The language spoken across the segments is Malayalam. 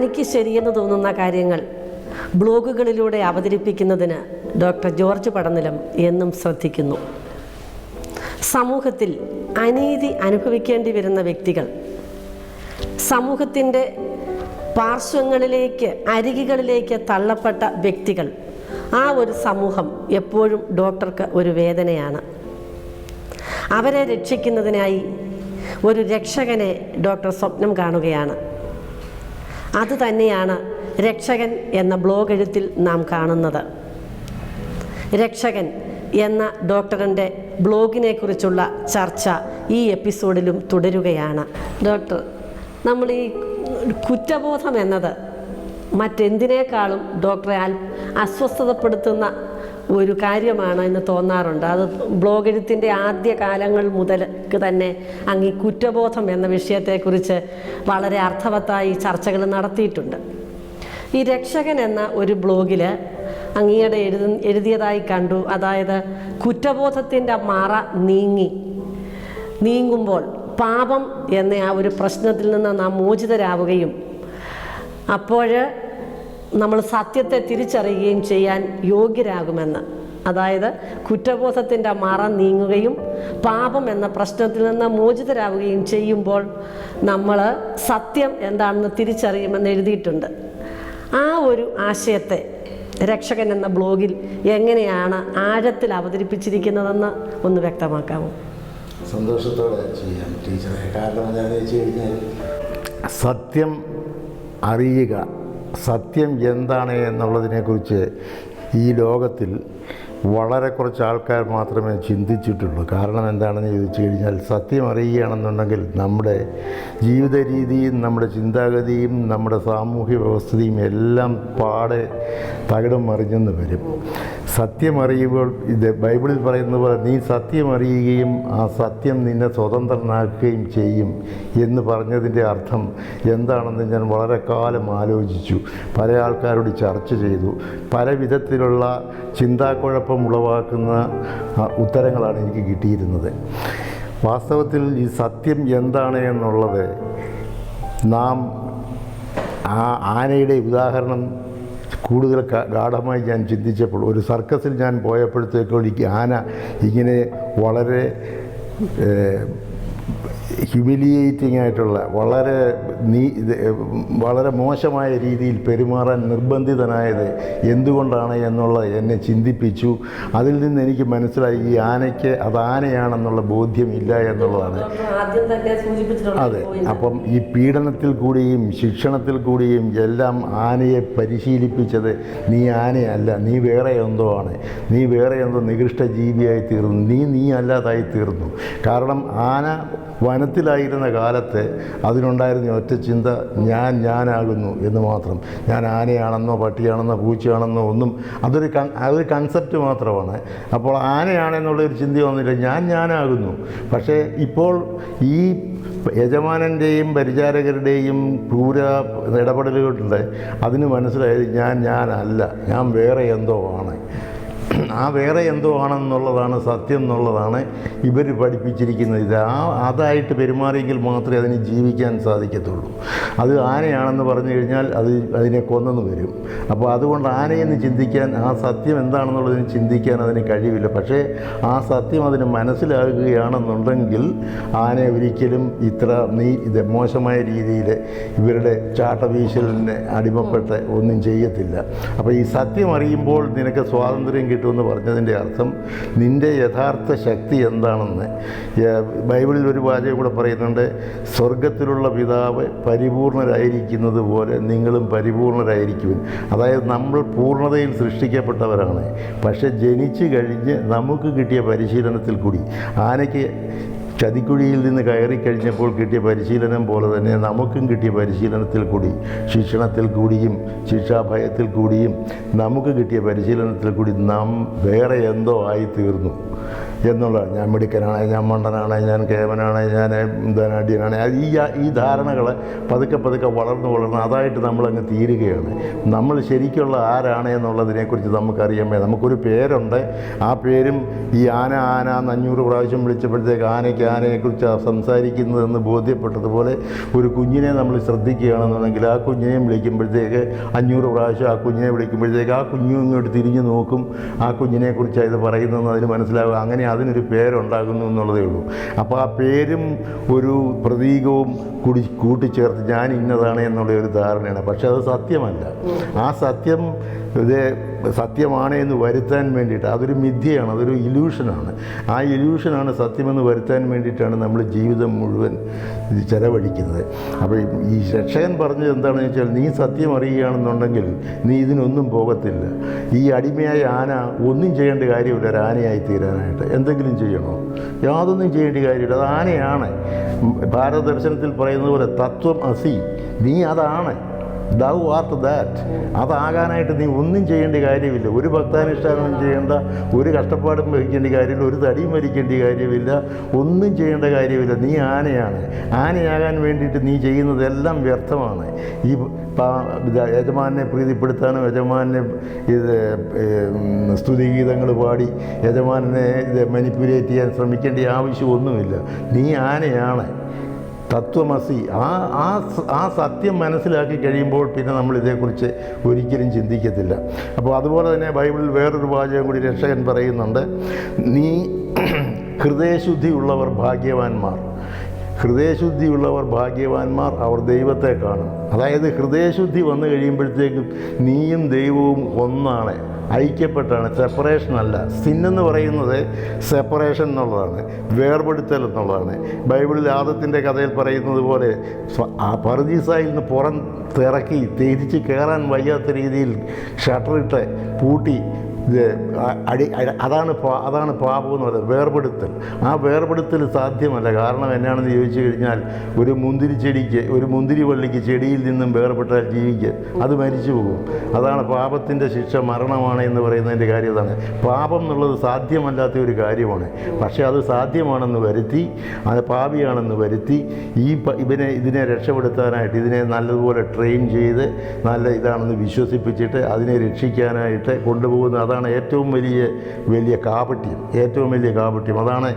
തനിക്ക് ശരിയെന്ന് തോന്നുന്ന കാര്യങ്ങൾ ബ്ലോഗുകളിലൂടെ അവതരിപ്പിക്കുന്നതിന് ഡോക്ടർ ജോർജ് പടനിലം എന്നും ശ്രദ്ധിക്കുന്നു. സമൂഹത്തിൽ അനീതി അനുഭവിക്കേണ്ടി വരുന്ന വ്യക്തികൾ സമൂഹത്തിന്റെ പാർശ്വങ്ങളിലേക്ക് അരികികളിലേക്ക് തള്ളപ്പെട്ട വ്യക്തികൾ ആ ഒരു സമൂഹം എപ്പോഴും ഡോക്ടർക്ക് ഒരു വേദനയാണ്. അവരെ രക്ഷിക്കുന്നതിനായി ഒരു രക്ഷകനെ ഡോക്ടർ സ്വപ്നം കാണുകയാണ്. അത് തന്നെയാണ് രക്ഷകൻ എന്ന ബ്ലോഗ് എഴുത്തിൽ നാം കാണുന്നത്. രക്ഷകൻ എന്ന ഡോക്ടറിന്റെ ബ്ലോഗിനെ കുറിച്ചുള്ള ചർച്ച ഈ എപ്പിസോഡിലും തുടരുകയാണ്. ഡോക്ടർ നമ്മൾ ഈ കുറ്റബോധം എന്നത് മറ്റെന്തിനേക്കാളും ഡോക്ടറെ അസ്വസ്ഥതപ്പെടുത്തുന്ന ഒരു കാര്യമാണ് എന്ന് തോന്നാറുണ്ട്. അത് ബ്ലോഗ് എഴുത്തിന്റെ ആദ്യ കാലങ്ങൾ മുതൽക്ക് തന്നെ അങ്ങ് ഈ കുറ്റബോധം എന്ന വിഷയത്തെക്കുറിച്ച് വളരെ അർത്ഥവത്തായി ചർച്ചകൾ നടത്തിയിട്ടുണ്ട്. ഈ രക്ഷകൻ എന്ന ഒരു ബ്ലോഗിൽ അങ്ങയുടെ എഴുതി എഴുതിയതായി കണ്ടു. അതായത് കുറ്റബോധത്തിന്റെ മറ നീങ്ങി. നീങ്ങുമ്പോൾ പാപം എന്ന ആ ഒരു പ്രശ്നത്തിൽ നിന്ന് നാം മോചിതരാവുകയും അപ്പോൾ നമ്മൾ സത്യത്തെ തിരിച്ചറിയുകയും ചെയ്യാൻ യോഗ്യരാകുമെന്ന്. അതായത് കുറ്റബോധത്തിന്റെ മറ നീങ്ങുകയും പാപം എന്ന പ്രശ്നത്തിൽ നിന്ന് മോചിതരാകുകയും ചെയ്യുമ്പോൾ നമ്മൾ സത്യം എന്താണെന്ന് തിരിച്ചറിയുമെന്ന് എഴുതിയിട്ടുണ്ട്. ആ ഒരു ആശയത്തെ രക്ഷകൻ എന്ന ബ്ലോഗിൽ എങ്ങനെയാണ് ആഴത്തിൽ അവതരിപ്പിച്ചിരിക്കുന്നതെന്ന് ഒന്ന് വ്യക്തമാക്കാമോ? സന്തോഷത്തോടെ ചെയ്യാം ടീച്ചറെ. കാരണം എന്താണെന്ന് വെച്ച് കഴിഞ്ഞാൽ സത്യം അറിയുക സത്യം എന്താണ് എന്നുള്ളതിനെക്കുറിച്ച് ഈ ലോകത്തിൽ വളരെ കുറച്ച് ആൾക്കാർ മാത്രമേ ചിന്തിച്ചിട്ടുള്ളൂ. കാരണം എന്താണെന്ന് ചോദിച്ചു കഴിഞ്ഞാൽ സത്യം അറിയുകയാണെന്നുണ്ടെങ്കിൽ നമ്മുടെ ജീവിത രീതിയും നമ്മുടെ ചിന്താഗതിയും നമ്മുടെ സാമൂഹ്യ വ്യവസ്ഥയും എല്ലാം പാടെ തകിടം മറിഞ്ഞെന്ന് വരും. സത്യം അറിയുമ്പോൾ ഇത് ബൈബിളിൽ പറയുന്ന പോലെ നീ സത്യമറിയുകയും ആ സത്യം നിന്നെ സ്വതന്ത്രനാക്കുകയും ചെയ്യും എന്ന് പറഞ്ഞതിന്റെ അർത്ഥം എന്താണെന്ന് ഞാൻ വളരെ കാലം ആലോചിച്ചു. പല ആൾക്കാരോട് ചർച്ച ചെയ്തു. പല വിധത്തിലുള്ള ചിന്താക്കുഴപ്പം ഉളവാക്കുന്ന ഉത്തരങ്ങളാണ് എനിക്ക് കിട്ടിയിരുന്നത്. വാസ്തവത്തിൽ ഈ സത്യം എന്താണ് എന്നുള്ളത് നാം ആ ആനയുടെ ഉദാഹരണം കൂടുതൽ ഗാഠമായി ഞാൻ ചിന്തിച്ചപ്പോൾ ഒരു സർക്കസിൽ ഞാൻ പോയപ്പോഴത്തേക്കും എനിക്ക് ആന ഇങ്ങനെ വളരെ ഹ്യൂമിലിയേറ്റിംഗ് ആയിട്ടുള്ള വളരെ നീ വളരെ മോശമായ രീതിയിൽ പെരുമാറാൻ നിർബന്ധിതനായത് എന്തുകൊണ്ടാണ് എന്നുള്ളത് എന്നെ ചിന്തിപ്പിച്ചു. അതിൽ നിന്ന് എനിക്ക് മനസ്സിലായി ഈ ആനയ്ക്ക് അത് ആനയാണെന്നുള്ള ബോധ്യമില്ല എന്നുള്ളതാണ്. അതെ അപ്പം ഈ പീഡനത്തിൽ കൂടിയും ശിക്ഷണത്തിൽ കൂടിയും എല്ലാം ആനയെ പരിശീലിപ്പിച്ചത് നീ ആനയല്ല നീ വേറെ എന്തോ ആണ്. നീ വേറെ എന്തോ നികൃഷ്ട ജീവിയായി തീർന്നു. നീ നീ അല്ലാതായി തീർന്നു. കാരണം ആന വനത്തിലായിരുന്ന കാലത്ത് അതിനുണ്ടായിരുന്ന ഒറ്റ ചിന്ത ഞാൻ ഞാനാകുന്നു എന്ന് മാത്രം. ഞാൻ ആനയാണെന്നോ പട്ടിയാണെന്നോ പൂച്ചയാണെന്നോ ഒന്നും അതൊരു കൺ അതൊരു കൺസെപ്റ്റ് മാത്രമാണ്. അപ്പോൾ ആനയാണെന്നുള്ളൊരു ചിന്ത വന്നില്ല. ഞാൻ ഞാനാകുന്നു. പക്ഷേ ഇപ്പോൾ ഈ യജമാനന്റെയും പരിചാരകരുടെയും ക്രൂര ഇടപെടലുകളുണ്ട്. അതിന് മനസ്സിലായത് ഞാൻ ഞാനല്ല. ഞാൻ വേറെ എന്തോ ആണ്. ആ വേറെ എന്തോ ആണെന്നുള്ളതാണ് സത്യം എന്നുള്ളതാണ് ഇവർ പഠിപ്പിച്ചിരിക്കുന്നത്. ഇത് ആ അതായിട്ട് പെരുമാറിയെങ്കിൽ മാത്രമേ അതിന് ജീവിക്കാൻ സാധിക്കത്തുള്ളൂ. അത് ആനയാണെന്ന് പറഞ്ഞു കഴിഞ്ഞാൽ അത് അതിനെ കൊന്നെന്ന് വരും. അപ്പോൾ അതുകൊണ്ട് ആനയെന്ന് ചിന്തിക്കാൻ ആ സത്യം എന്താണെന്നുള്ളതിന് ചിന്തിക്കാൻ അതിന് കഴിവില്ല. പക്ഷേ ആ സത്യം അതിന് മനസ്സിലാകുകയാണെന്നുണ്ടെങ്കിൽ ആന ഒരിക്കലും ഇത്ര നീ ഇത് മോശമായ രീതിയിൽ ഇവരുടെ ചാട്ടവീശലിന് അടിമപ്പെട്ട് ഒന്നും ചെയ്യത്തില്ല. അപ്പോൾ ഈ സത്യം അറിയുമ്പോൾ നിനക്ക് സ്വാതന്ത്ര്യം കിട്ടുമെന്ന് പറഞ്ഞതിന്റെ അർത്ഥം നിന്റെ യഥാർത്ഥ ശക്തി എന്താണെന്ന്. ബൈബിളിൽ ഒരു വാചകം കൂടെ പറയുന്നുണ്ട് സ്വർഗത്തിലുള്ള പിതാവ് പരിപൂർണരായിരിക്കുന്നത് പോലെ നിങ്ങളും പരിപൂർണരായിരിക്കും അതായത് നമ്മൾ പൂർണതയിൽ സൃഷ്ടിക്കപ്പെട്ടവരാണ് പക്ഷെ ജനിച്ചു കഴിഞ്ഞ് നമുക്ക് കിട്ടിയ പരിശീലനത്തിൽ കൂടി ആനയ്ക്ക് ചതിക്കുഴിയിൽ നിന്ന് കയറി കഴിഞ്ഞപ്പോൾ കിട്ടിയ പരിശീലനം പോലെ തന്നെ നമുക്കും കിട്ടിയ പരിശീലനത്തിൽ കൂടി ശിക്ഷണത്തിൽ കൂടിയും ശിക്ഷാഭയത്തിൽ കൂടിയും നമുക്ക് കിട്ടിയ പരിശീലനത്തിൽ കൂടി നാം വേറെ എന്തോ ആയി തീർന്നു എന്നുള്ളതാണ്. ഞാൻ മിടുക്കനാണ് ഞാൻ മണ്ടനാണ് ഞാൻ കേവനാണ് ഞാൻ ധനാഢ്യനാണ്. ഈ ഈ ധാരണകൾ പതുക്കെ പതുക്കെ വളർന്നു വളർന്ന് അതായിട്ട് നമ്മളങ്ങ് തീരുകയാണ്. നമ്മൾ ശരിക്കുള്ള ആരാണ് എന്നുള്ളതിനെക്കുറിച്ച് നമുക്കറിയാമേ നമുക്കൊരു പേരുണ്ട്. ആ പേരും ഈ ആന ആന അഞ്ഞൂറ് പ്രാവശ്യം വിളിച്ചപ്പോഴത്തേക്ക് ആനയ്ക്ക് ആനയെക്കുറിച്ച് സംസാരിക്കുന്നതെന്ന് ബോധ്യപ്പെട്ടതുപോലെ ഒരു കുഞ്ഞിനെ നമ്മൾ ശ്രദ്ധിക്കുകയാണെന്നുണ്ടെങ്കിൽ ആ കുഞ്ഞിനെ വിളിക്കുമ്പോഴത്തേക്ക് അഞ്ഞൂറ് പ്രാവശ്യം ആ കുഞ്ഞിനെ വിളിക്കുമ്പോഴത്തേക്ക് ആ കുഞ്ഞു ഇങ്ങോട്ട് തിരിഞ്ഞു നോക്കും. ആ കുഞ്ഞിനെക്കുറിച്ച് ഇത് പറയുന്നതെന്ന് അതിന് മനസ്സിലാകും അങ്ങനെ അതിനൊരു പേരുണ്ടാകുന്നു എന്നുള്ളതേ ഉള്ളൂ. അപ്പോൾ ആ പേരും ഒരു പ്രതീകവും കൂടി കൂട്ടിച്ചേർത്ത് ഞാൻ ഇന്നതാണ് എന്നുള്ള ഒരു ധാരണയാണ്. പക്ഷെ അത് സത്യമല്ല. ആ സത്യം ഇത് സത്യമാണ് എന്ന് വരുത്താൻ വേണ്ടിയിട്ട് അതൊരു മിഥ്യയാണ് അതൊരു ഇല്യൂഷനാണ്. ആ ഇല്യൂഷനാണ് സത്യമെന്ന് വരുത്താൻ വേണ്ടിയിട്ടാണ് നമ്മൾ ജീവിതം മുഴുവൻ ചെലവഴിക്കുന്നത്. അപ്പോൾ ഈ രക്ഷകൻ പറഞ്ഞത് എന്താണെന്ന് വെച്ചാൽ നീ സത്യം അറിയുകയാണെന്നുണ്ടെങ്കിൽ നീ ഇതിനൊന്നും പോകത്തില്ല. ഈ അടിമയായ ആന ഒന്നും ചെയ്യേണ്ട കാര്യമില്ല ഒരു ആനയായി തീരാനായിട്ട്. എന്തെങ്കിലും ചെയ്യണോ? യാതൊന്നും ചെയ്യേണ്ട കാര്യമില്ല. അത് ആനയാണ്. ഭാരത ദർശനത്തിൽ പറയുന്നത് പോലെ തത്വം അസി. നീ അതാണ്. Thou art that. അതാകാനായിട്ട് നീ ഒന്നും ചെയ്യേണ്ട കാര്യമില്ല. ഒരു ഭക്താനുഷ്ഠാനവും ചെയ്യേണ്ട ഒരു കഷ്ടപ്പാടും വഹിക്കേണ്ട കാര്യമില്ല ഒരു തടിയും വരിക്കേണ്ട കാര്യമില്ല ഒന്നും ചെയ്യേണ്ട കാര്യമില്ല. നീ ആനയാണ്. ആനയാകാൻ വേണ്ടിയിട്ട് നീ ചെയ്യുന്നതെല്ലാം വ്യർത്ഥമാണ്. ഈ യജമാനെ പ്രീതിപ്പെടുത്താനും യജമാനെ ഇത് സ്തുതിഗീതങ്ങൾ പാടി യജമാനെ ഇത് മനിപ്പുലേറ്റ് ചെയ്യാൻ ശ്രമിക്കേണ്ട ആവശ്യമൊന്നുമില്ല. നീ ആനയാണ്. തത്വമസി. ആ ആ ആ സത്യം മനസ്സിലാക്കി കഴിയുമ്പോൾ പിന്നെ നമ്മൾ ഇതേക്കുറിച്ച് ഒരിക്കലും ചിന്തിക്കത്തില്ല. അപ്പോൾ അതുപോലെ തന്നെ ബൈബിളിൽ വേറൊരു വാചകം കൂടി രക്ഷകൻ പറയുന്നുണ്ട്. നീ ഹൃദയശുദ്ധിയുള്ളവർ ഭാഗ്യവാന്മാർ. ഹൃദയശുദ്ധിയുള്ളവർ ഭാഗ്യവാന്മാർ അവർ ദൈവത്തെ കാണും. അതായത് ഹൃദയശുദ്ധി വന്നു കഴിയുമ്പോഴത്തേക്കും നീയും ദൈവവും ഒന്നാണ്. ഐക്യപ്പെട്ടാണ്. സെപ്പറേഷൻ അല്ല. സിൻ എന്ന് പറയുന്നത് സെപ്പറേഷൻ എന്നുള്ളതാണ്. വേർപെടുത്തൽ എന്നുള്ളതാണ്. ബൈബിളിൽ ആദത്തിന്റെ കഥയിൽ പറയുന്നത് പോലെ പർദീസായിൽ നിന്ന് പുറം തിറക്കി തിരിച്ച് കയറാൻ വയ്യാത്ത രീതിയിൽ ഷട്ടറിട്ട് പൂട്ടി ഇത് അടി അതാണ് അതാണ് പാപം എന്ന് പറയുന്നത് വേർപെടുത്തൽ. ആ വേർപെടുത്തൽ സാധ്യമല്ല. കാരണം എന്നാണെന്ന് ചോദിച്ചു കഴിഞ്ഞാൽ ഒരു മുന്തിരി ചെടിക്ക് ഒരു മുന്തിരി വള്ളിക്ക് ചെടിയിൽ നിന്നും വേർപെട്ടാൽ ജീവിക്കുക അത് മരിച്ചു പോകും. അതാണ് പാപത്തിന്റെ ശിക്ഷ മരണമാണ് എന്ന് പറയുന്നതിന്റെ കാര്യം അതാണ് പാപം എന്നുള്ളത് സാധ്യമല്ലാത്ത ഒരു കാര്യമാണ്. പക്ഷേ അത് സാധ്യമാണെന്ന് വരുത്തി അത് പാപിയാണെന്ന് വരുത്തി ഈ ഇവനെ ഇതിനെ രക്ഷപ്പെടുത്താനായിട്ട് ഇതിനെ നല്ലതുപോലെ ട്രെയിൻ ചെയ്ത് നല്ല ഇതാണെന്ന് വിശ്വസിപ്പിച്ചിട്ട് അതിനെ രക്ഷിക്കാനായിട്ട് കൊണ്ടുപോകുന്ന അതാണ് ഏറ്റവും വലിയ വലിയ കാപട്യം ഏറ്റവും വലിയ കാപട്യം. അതാണ്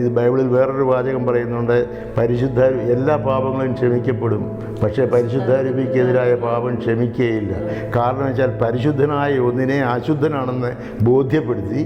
ഇത് ബൈബിളിൽ വേറൊരു വാചകം പറയുന്നുണ്ട് പരിശുദ്ധ എല്ലാ പാപങ്ങളും ക്ഷമിക്കപ്പെടും പക്ഷേ പരിശുദ്ധാരൂപിക്കെതിരായ പാപം ക്ഷമിക്കുകയില്ല കാരണം വെച്ചാൽ പരിശുദ്ധനായ ഒന്നിനെ അശുദ്ധനാണെന്ന് ബോധ്യപ്പെടുത്തി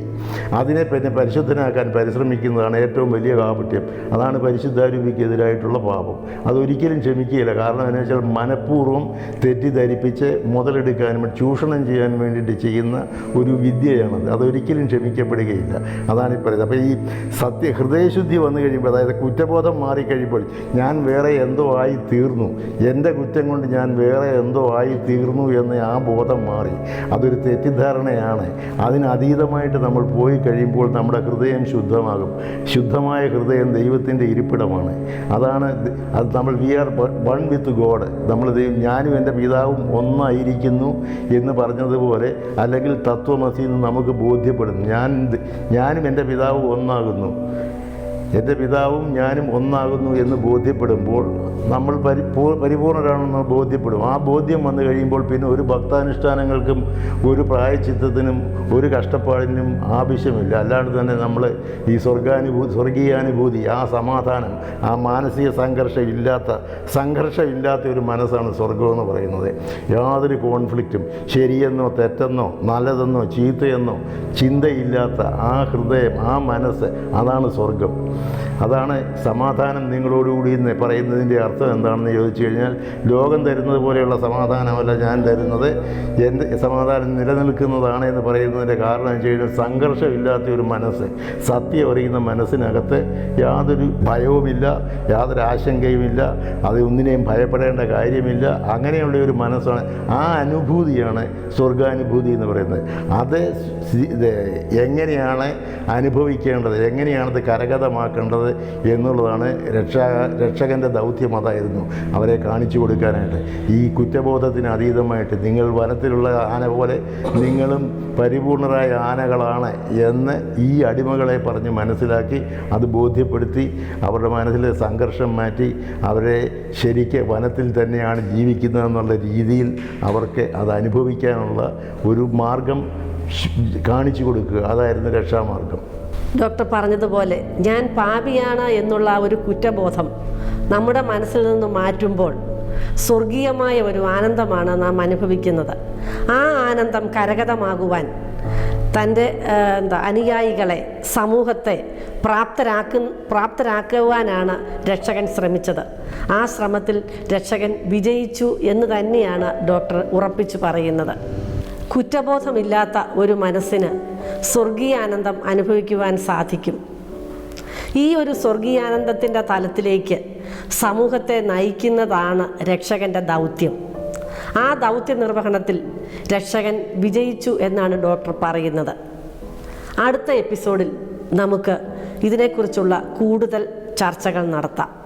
അതിനെ പിന്നെ പരിശുദ്ധനാക്കാൻ പരിശ്രമിക്കുന്നതാണ് ഏറ്റവും വലിയ കാപട്യം. അതാണ് പരിശുദ്ധാരൂപിക്കെതിരായിട്ടുള്ള പാപം. അതൊരിക്കലും ക്ഷമിക്കുകയില്ല കാരണം എന്ന് വെച്ചാൽ മനഃപൂർവം തെറ്റിദ്ധരിപ്പിച്ച് മുതലെടുക്കാനും ചൂഷണം ചെയ്യാൻ വേണ്ടിയിട്ട് ചെയ്യുന്ന ഒരു വിദ്യയാണത്. അതൊരിക്കലും ക്ഷമിക്കപ്പെടുകയില്ല. അതാണ് ഈ പറയുന്നത്. അപ്പോൾ ഈ സത്യ ഹൃദയശുദ്ധി വന്നു കഴിയുമ്പോൾ അതായത് കുറ്റബോധം മാറിക്കഴിയുമ്പോൾ ഞാൻ വേറെ എന്തോ ആയി തീർന്നു എന്റെ കുറ്റം കൊണ്ട് ഞാൻ വേറെ എന്തോ ആയി തീർന്നു എന്ന് ആ ബോധം മാറി. അതൊരു തെറ്റിദ്ധാരണയാണ്. അതിനതീതമായിട്ട് നമ്മൾ പോയി കഴിയുമ്പോൾ നമ്മുടെ ഹൃദയം ശുദ്ധമാകും. ശുദ്ധമായ ഹൃദയം ദൈവത്തിന്റെ ഇരിപ്പിടമാണ്. അതാണ് അത് നമ്മൾ we are one with God. നമ്മൾ ഞാനും എന്റെ പിതാവും ഒന്നായിരിക്കുന്നു എന്ന് പറഞ്ഞതുപോലെ അല്ലെങ്കിൽ തത്വമസി എന്ന് നമുക്ക് ബോധ്യപ്പെടുന്നു. ഞാൻ ഞാനും എന്റെ പിതാവ് ഒന്നാകുന്നു. എന്റെ പിതാവും ഞാനും ഒന്നാകുന്നു എന്ന് ബോധ്യപ്പെടുമ്പോൾ നമ്മൾ പരിപൂ പരിപൂർണരാണെന്ന് ബോധ്യപ്പെടും. ആ ബോധ്യം വന്നു കഴിയുമ്പോൾ പിന്നെ ഒരു ഭക്താനുഷ്ഠാനങ്ങൾക്കും ഒരു പ്രായച്ചിത്തത്തിനും ഒരു കഷ്ടപ്പാടിനും ആവശ്യമില്ല. അല്ലാണ്ട് തന്നെ നമ്മൾ ഈ സ്വർഗാനുഭൂതി സ്വർഗീയാനുഭൂതി ആ സമാധാനം ആ മാനസിക സംഘർഷം ഇല്ലാത്ത സംഘർഷം ഇല്ലാത്ത ഒരു മനസ്സാണ് സ്വർഗം എന്ന് പറയുന്നത്. യാതൊരു കോൺഫ്ലിക്റ്റും ശരിയെന്നോ തെറ്റെന്നോ നല്ലതെന്നോ ചീത്തയെന്നോ ചിന്തയില്ലാത്ത ആ ഹൃദയം ആ മനസ്സ് അതാണ് സ്വർഗം അതാണ് സമാധാനം നിങ്ങളോടുകൂടി എന്ന് പറയുന്നതിന്റെ അർത്ഥം എന്താണെന്ന് ചോദിച്ചു കഴിഞ്ഞാൽ ലോകം തരുന്നത് പോലെയുള്ള സമാധാനമല്ല ഞാൻ തരുന്നത്. എന്റെ സമാധാനം നിലനിൽക്കുന്നതാണ് എന്ന് പറയുന്നതിന്റെ കാരണം എന്ന് വെച്ച് കഴിഞ്ഞാൽ സംഘർഷമില്ലാത്ത ഒരു മനസ്സ് സത്യം അറിയുന്ന മനസ്സിനകത്ത് യാതൊരു ഭയവുമില്ല യാതൊരു ആശങ്കയുമില്ല അത് ഒന്നിനെയും ഭയപ്പെടേണ്ട കാര്യമില്ല. അങ്ങനെയുള്ള ഒരു മനസ്സാണ് ആ അനുഭൂതിയാണ് സ്വർഗാനുഭൂതി എന്ന് പറയുന്നത്. അത് എങ്ങനെയാണ് അനുഭവിക്കേണ്ടത്? എങ്ങനെയാണത് കരഗതമാക്കേണ്ടത്? കാണേണ്ടത് എന്നുള്ളതാണ് രക്ഷ രക്ഷകന്റെ ദൗത്യം അതായിരുന്നു അവരെ കാണിച്ചു കൊടുക്കാനായിട്ട്. ഈ കുറ്റബോധത്തിന് അതീതമായിട്ട് നിങ്ങൾ വനത്തിലുള്ള ആന പോലെ നിങ്ങളും പരിപൂർണരായ ആനകളാണ് എന്ന് ഈ അടിമകളെ പറഞ്ഞ് മനസ്സിലാക്കി അത് ബോധ്യപ്പെടുത്തി അവരുടെ മനസ്സിലെ സംഘർഷം മാറ്റി അവരെ ശരിക്ക് വനത്തിൽ തന്നെയാണ് ജീവിക്കുന്നതെന്നുള്ള രീതിയിൽ അവർക്ക് അത് അനുഭവിക്കാനുള്ള ഒരു മാർഗം കാണിച്ചു കൊടുക്കുക. അതായിരുന്നു രക്ഷാമാർഗം. ഡോക്ടർ പറഞ്ഞതുപോലെ ഞാൻ പാപിയാണ് എന്നുള്ള ഒരു കുറ്റബോധം നമ്മുടെ മനസ്സിൽ നിന്ന് മാറ്റുമ്പോൾ സ്വർഗീയമായ ഒരു ആനന്ദമാണ് നാം അനുഭവിക്കുന്നത്. ആ ആനന്ദം കരഗതമാകുവാൻ തന്റെ എന്താ അനുയായികളെ സമൂഹത്തെ പ്രാപ്തരാക്കു പ്രാപ്തരാക്കുവാനാണ് രക്ഷകൻ ശ്രമിച്ചത്. ആ ശ്രമത്തിൽ രക്ഷകൻ വിജയിച്ചു എന്ന് തന്നെയാണ് ഡോക്ടർ ഉറപ്പിച്ചു പറയുന്നത്. കുറ്റബോധമില്ലാത്ത ഒരു മനസ്സിന് സ്വർഗീയാനന്ദം അനുഭവിക്കുവാൻ സാധിക്കും. ഈ ഒരു സ്വർഗീയാനന്ദത്തിന്റെ തലത്തിലേക്ക് സമൂഹത്തെ നയിക്കുന്നതാണ് രക്ഷകന്റെ ദൗത്യം. ആ ദൗത്യ നിർവഹണത്തിൽ രക്ഷകൻ വിജയിച്ചു എന്നാണ് ഡോക്ടർ പറയുന്നത്. അടുത്ത എപ്പിസോഡിൽ നമുക്ക് ഇതിനെക്കുറിച്ചുള്ള കൂടുതൽ ചർച്ചകൾ നടത്താം.